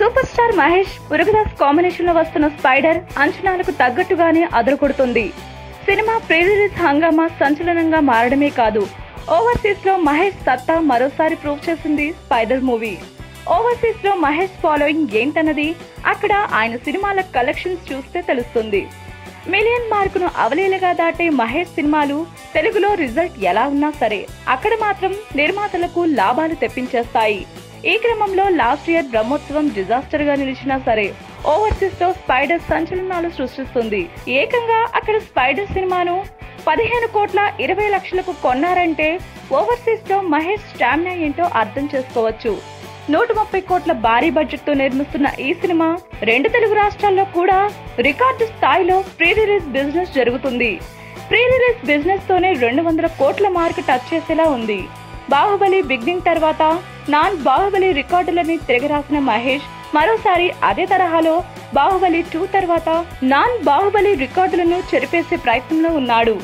Super star Mahesh ఉరుగుదాస్ కాంబినేషన్లో వస్తున్న spider అంచనాలకు తగ్గట్టుగానే అదరకొడుతుంది సినిమా ప్రీ రిలీజ్ హంగామా సంచలనంగా మారడమే కాదు. ఓవర్సీస్లో మహేష్ సత్తా మరోసారి ప్రూవ్ చేసింది స్పైడర్ మూవీ. ఓవర్సీస్లో మహేష్ ఫాలోయింగ్ ఏంటన్నది అక్కడ ఆయన సినిమాల కలెక్షన్స్ చూస్తే తెలుస్తుంది. మిలియన్ మార్కును అవలీలగా దాటే మహేష్ సినిమాలు తెలుగులో రిజల్ట్ ఎలా ఉన్నా సరే అక్కడ మాత్రం నిర్మాతలకు లాభాలు తెప్పించేస్తాయి. ఈ క్రమంలో లాస్ట్ ఇయర్ బ్రహ్మోత్సవం డిజాస్టర్గా నిలిచినా సరే ఓవర్సీస్లో స్పైడర్ సంచలనాలు సృష్టిస్తుంది. ఏకంగా అక్కడ స్పైడర్ సినిమాను పదిహేను కోట్ల ఇరవై లక్షలకు కొన్నారంటే ఓవర్సీస్లో మహేష్ స్టామినా ఏంటో అర్థం చేసుకోవచ్చు. నూట ముప్పై కోట్ల భారీ బడ్జెట్తో నిర్మిస్తున్న ఈ సినిమా రెండు తెలుగు రాష్ట్రాల్లో కూడా రికార్డు స్థాయిలో ప్రీ రిలీజ్ బిజినెస్ జరుగుతుంది. ప్రీ రిలీజ్ బిజినెస్ తోనే రెండు వందల కోట్ల మార్క్ టచ్ చేసేలా ఉంది. బాహుబలి బిగినింగ్ తర్వాత నాన్ బాహుబలి రికార్డులని తిరగరాసిన మహేష్ మరోసారి అదే తరహాలో బాహుబలి టూ తర్వాత నాన్ బాహుబలి రికార్డులను చెరిపేసే ప్రయత్నంలో ఉన్నాడు.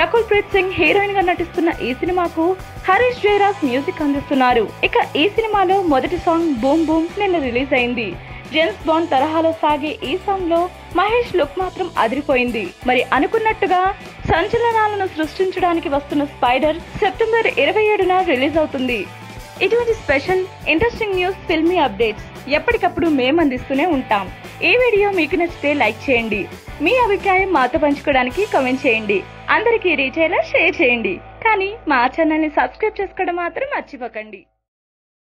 రకుల్ ప్రీత్ సింగ్ హీరోయిన్గా నటిస్తున్న ఈ సినిమాకు హరీష్ జయరాజ్ మ్యూజిక్ అందిస్తున్నారు. ఇక ఈ సినిమాలో మొదటి సాంగ్ బూమ్ బూమ్ నిన్న రిలీజ్ అయింది. జేమ్స్ బాండ్ తరహాలో సాగే ఈ సాంగ్లో మహేష్ లుక్ మాత్రం అదిరిపోయింది. మరి అనుకున్నట్టుగా సంచలనాలను సృష్టించడానికి వస్తున్న స్పైడర్ సెప్టెంబర్ ఇరవై ఏడున రిలీజ్ అవుతుంది. ఇటువంటి special interesting news filmy updates ఎప్పటికప్పుడు మేము అందిస్తూనే ఉంటాం. ఈ వీడియో మీకు నచ్చితే లైక్ చేయండి. మీ అభిప్రాయం మాతో పంచుకోవడానికి కామెంట్ చేయండి. అందరికీ రీచ్ అయ్యేలా షేర్ చేయండి. కానీ మా ఛానల్ని సబ్స్క్రైబ్ చేసుకోవడం మాత్రం మర్చిపోకండి.